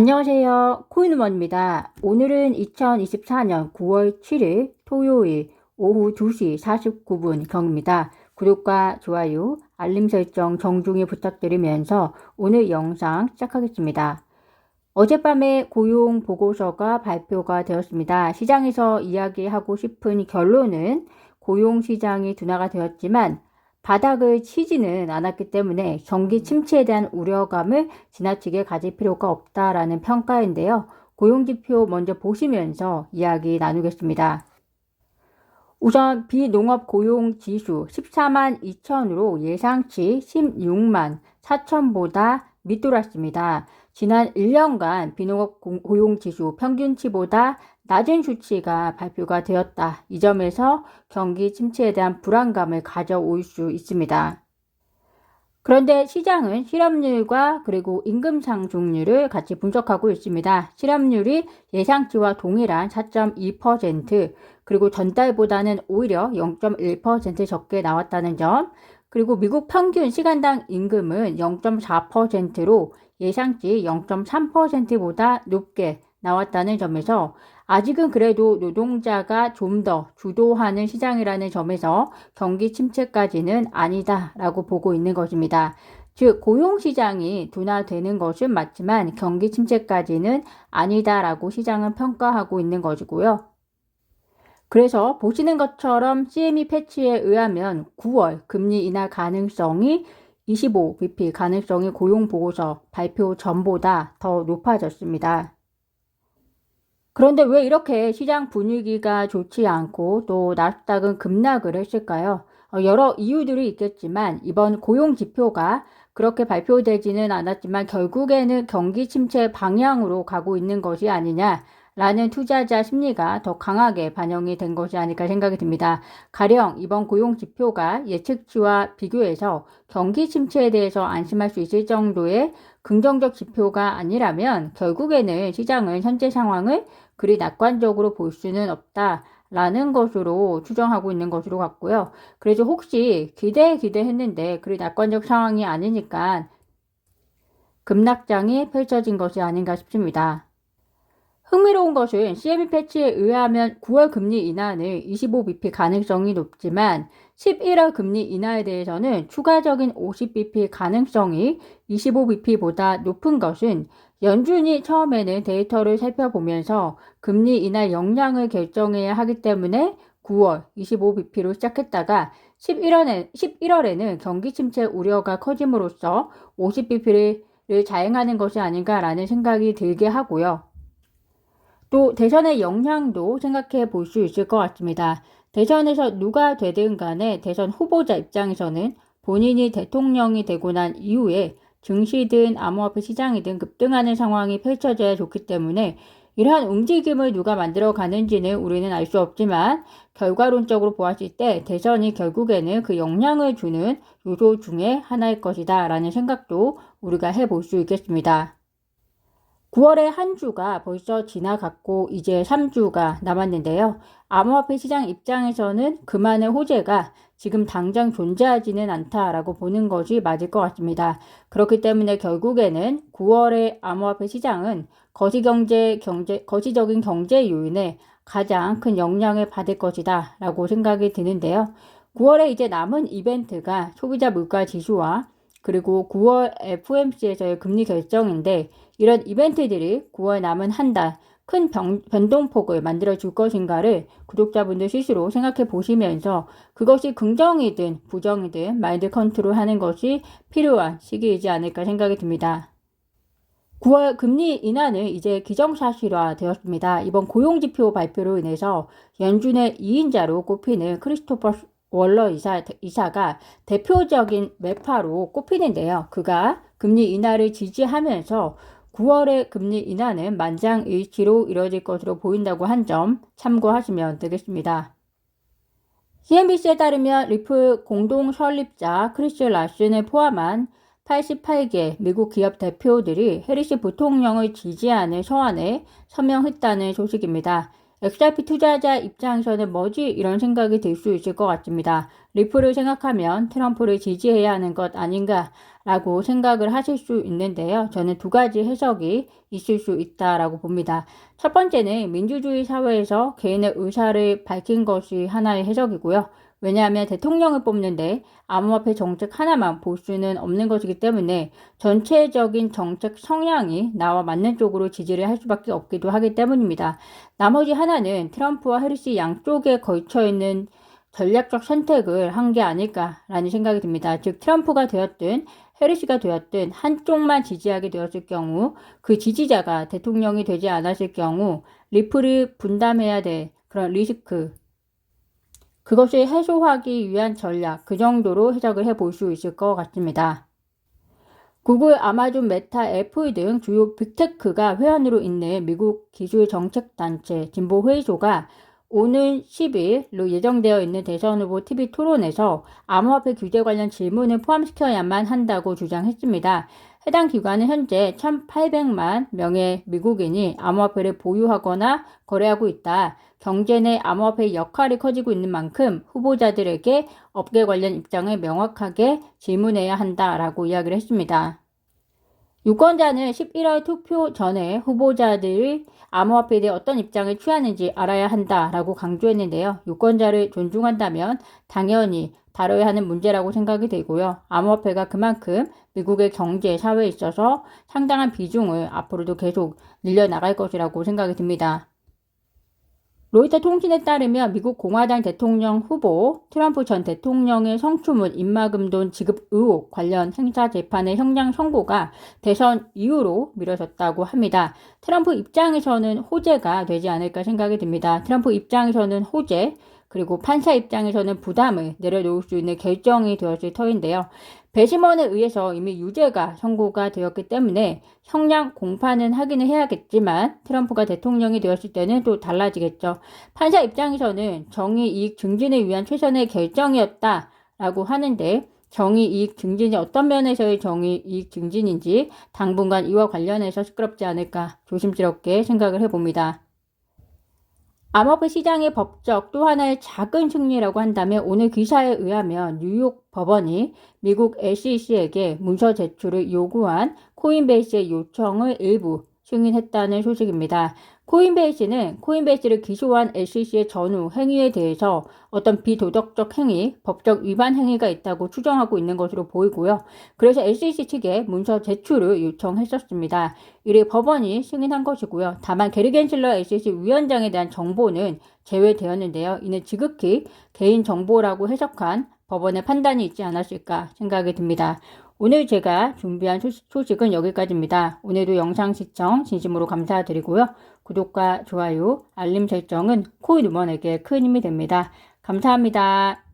안녕하세요. 코인우먼입니다. 오늘은 2024년 9월 7일 토요일 오후 2시 49분 경입니다. 구독과 좋아요, 알림 설정 정중히 부탁드리면서 오늘 영상 시작하겠습니다. 어젯밤에 고용 보고서가 발표가 되었습니다. 시장에서 이야기하고 싶은 결론은 고용 시장이 둔화가 되었지만 바닥을 치지는 않았기 때문에 경기 침체에 대한 우려감을 지나치게 가질 필요가 없다라는 평가인데요. 고용지표 먼저 보시면서 이야기 나누겠습니다. 우선 비농업 고용 지수 14만 2천으로 예상치 16만 4천보다 밑돌았습니다. 지난 1년간 비농업 고용 지수 평균치보다 낮은 수치가 발표가 되었다. 이 점에서 경기 침체에 대한 불안감을 가져올 수 있습니다. 그런데 시장은 실업률과 그리고 임금 상승률을 같이 분석하고 있습니다. 실업률이 예상치와 동일한 4.2% 그리고 전달보다는 오히려 0.1% 적게 나왔다는 점 그리고 미국 평균 시간당 임금은 0.4%로 예상치 0.3%보다 높게 나왔다는 점에서 아직은 그래도 노동자가 좀 더 주도하는 시장이라는 점에서 경기 침체까지는 아니다라고 보고 있는 것입니다. 즉, 고용시장이 둔화되는 것은 맞지만 경기 침체까지는 아니다라고 시장은 평가하고 있는 것이고요. 그래서 보시는 것처럼 CME 패치에 의하면 9월 금리 인하 가능성이 25bp 가능성이 고용 보고서 발표 전보다 더 높아졌습니다. 그런데 왜 이렇게 시장 분위기가 좋지 않고 또 나스닥은 급락을 했을까요? 어, 여러 이유들이 있겠지만 이번 고용 지표가 그렇게 발표되지는 않았지만 결국에는 경기 침체 방향으로 가고 있는 것이 아니냐 라는 투자자 심리가 더 강하게 반영이 된 것이 아닐까 생각이 듭니다. 가령 이번 고용 지표가 예측치와 비교해서 경기 침체에 대해서 안심할 수 있을 정도의 긍정적 지표가 아니라면 결국에는 시장은 현재 상황을 그리 낙관적으로 볼 수는 없다. 라는 것으로 추정하고 있는 것으로 같고요. 그래서 혹시 기대 기대했는데 그리 낙관적 상황이 아니니까 급락장이 펼쳐진 것이 아닌가 싶습니다. 흥미로운 것은 CME 패치에 의하면 9월 금리 인하는 25bp 가능성이 높지만 11월 금리 인하에 대해서는 추가적인 50bp 가능성이 25bp보다 높은 것은 연준이 처음에는 데이터를 살펴보면서 금리 인하 역량을 결정해야 하기 때문에 9월 25bp로 시작했다가 11월에, 11월에는 경기 침체 우려가 커짐으로써 50bp를 자행하는 것이 아닌가라는 생각이 들게 하고요. 또 대선의 영향도 생각해 볼 수 있을 것 같습니다. 대선에서 누가 되든 간에 대선 후보자 입장에서는 본인이 대통령이 되고 난 이후에 증시든 암호화폐 시장이든 급등하는 상황이 펼쳐져야 좋기 때문에 이러한 움직임을 누가 만들어 가는지는 우리는 알 수 없지만 결과론적으로 보았을 때 대선이 결국에는 그 영향을 주는 요소 중에 하나일 것이다 라는 생각도 우리가 해볼 수 있겠습니다. 9월의 한 주가 벌써 지나갔고 이제 3주가 남았는데요. 암호화폐 시장 입장에서는 그만의 호재가 지금 당장 존재하지는 않다라고 보는 것이 맞을 것 같습니다. 그렇기 때문에 결국에는 9월의 암호화폐 시장은 거시경제 경제 거시적인 경제 요인에 가장 큰 영향을 받을 것이다 라고 생각이 드는데요. 9월에 이제 남은 이벤트가 소비자 물가 지수와 그리고 9월 FOMC에서의 금리 결정인데 이런 이벤트들이 9월 남은 한 달 큰 변동폭을 만들어 줄 것인가를 구독자분들 스스로 생각해 보시면서 그것이 긍정이든 부정이든 마인드 컨트롤 하는 것이 필요한 시기이지 않을까 생각이 듭니다. 9월 금리 인하는 이제 기정사실화 되었습니다. 이번 고용지표 발표로 인해서 연준의 2인자로 꼽히는 크리스토퍼 월러 이사, 이사가 대표적인 매파로 꼽히는데요. 그가 금리 인하를 지지하면서 9월의 금리 인하는 만장일치로 이뤄질 것으로 보인다고 한 점 참고하시면 되겠습니다. CNBC에 따르면 리플 공동 설립자 크리스 라슨을 포함한 88개 미국 기업 대표들이 해리스 부통령을 지지하는 서한에 서명했다는 소식입니다. XRP 투자자 입장에서는 뭐지? 이런 생각이 들 수 있을 것 같습니다. 리플을 생각하면 트럼프를 지지해야 하는 것 아닌가 라고 생각을 하실 수 있는데요. 저는 두 가지 해석이 있을 수 있다라고 봅니다. 첫 번째는 민주주의 사회에서 개인의 의사를 밝힌 것이 하나의 해석이고요. 왜냐하면 대통령을 뽑는데 암호화폐 정책 하나만 볼 수는 없는 것이기 때문에 전체적인 정책 성향이 나와 맞는 쪽으로 지지를 할 수밖에 없기도 하기 때문입니다. 나머지 하나는 트럼프와 해리스 양쪽에 걸쳐 있는 전략적 선택을 한 게 아닐까라는 생각이 듭니다. 즉 트럼프가 되었든 해리스가 되었든 한쪽만 지지하게 되었을 경우 그 지지자가 대통령이 되지 않았을 경우 리플을 분담해야 될 그런 리스크 그것을 해소하기 위한 전략 그 정도로 해석을 해 볼 수 있을 것 같습니다. 구글, 아마존, 메타, 애플 등 주요 빅테크가 회원으로 있는 미국 기술정책단체 진보회의소가 오는 10일로 예정되어 있는 대선 후보 TV 토론에서 암호화폐 규제 관련 질문을 포함시켜야만 한다고 주장했습니다. 해당 기관은 현재 1,800만 명의 미국인이 암호화폐를 보유하거나 거래하고 있다. 경제 내 암호화폐의 역할이 커지고 있는 만큼 후보자들에게 업계 관련 입장을 명확하게 질문해야 한다라고 이야기를 했습니다. 유권자는 11월 투표 전에 후보자들이 암호화폐에 대해 어떤 입장을 취하는지 알아야 한다라고 강조했는데요. 유권자를 존중한다면 당연히 다뤄야 하는 문제라고 생각이 되고요. 암호화폐가 그만큼 미국의 경제, 사회에 있어서 상당한 비중을 앞으로도 계속 늘려나갈 것이라고 생각이 듭니다. 로이터 통신에 따르면 미국 공화당 대통령 후보 트럼프 전 대통령의 성추문 입마금돈 지급 의혹 관련 행사 재판의 형량 선고가 대선 이후로 미뤄졌다고 합니다. 트럼프 입장에서는 호재가 되지 않을까 생각이 듭니다. 트럼프 입장에서는 호재, 그리고 판사 입장에서는 부담을 내려놓을 수 있는 결정이 되었을 터인데요. 배심원에 의해서 이미 유죄가 선고가 되었기 때문에 형량 공판은 하기는 해야겠지만 트럼프가 대통령이 되었을 때는 또 달라지겠죠. 판사 입장에서는 정의 이익 증진을 위한 최선의 결정이었다라고 하는데 정의 이익 증진이 어떤 면에서의 정의 이익 증진인지 당분간 이와 관련해서 시끄럽지 않을까 조심스럽게 생각을 해봅니다. 암호화폐 시장의 법적 또 하나의 작은 승리라고 한다면 오늘 기사에 의하면 뉴욕 법원이 미국 SEC에게 문서 제출을 요구한 코인베이스의 요청을 일부 승인했다는 소식입니다. 코인베이스는 코인베이스를 기소한 SEC의 전후 행위에 대해서 어떤 비도덕적 행위, 법적 위반 행위가 있다고 추정하고 있는 것으로 보이고요. 그래서 SEC 측에 문서 제출을 요청했었습니다. 이를 법원이 승인한 것이고요. 다만 게리 겐슬러 SEC 위원장에 대한 정보는 제외되었는데요. 이는 지극히 개인 정보라고 해석한 법원의 판단이 있지 않았을까 생각이 듭니다. 오늘 제가 준비한 소식은 여기까지입니다. 오늘도 영상 시청 진심으로 감사드리고요. 구독과 좋아요, 알림 설정은 코인 우먼에게 큰 힘이 됩니다. 감사합니다.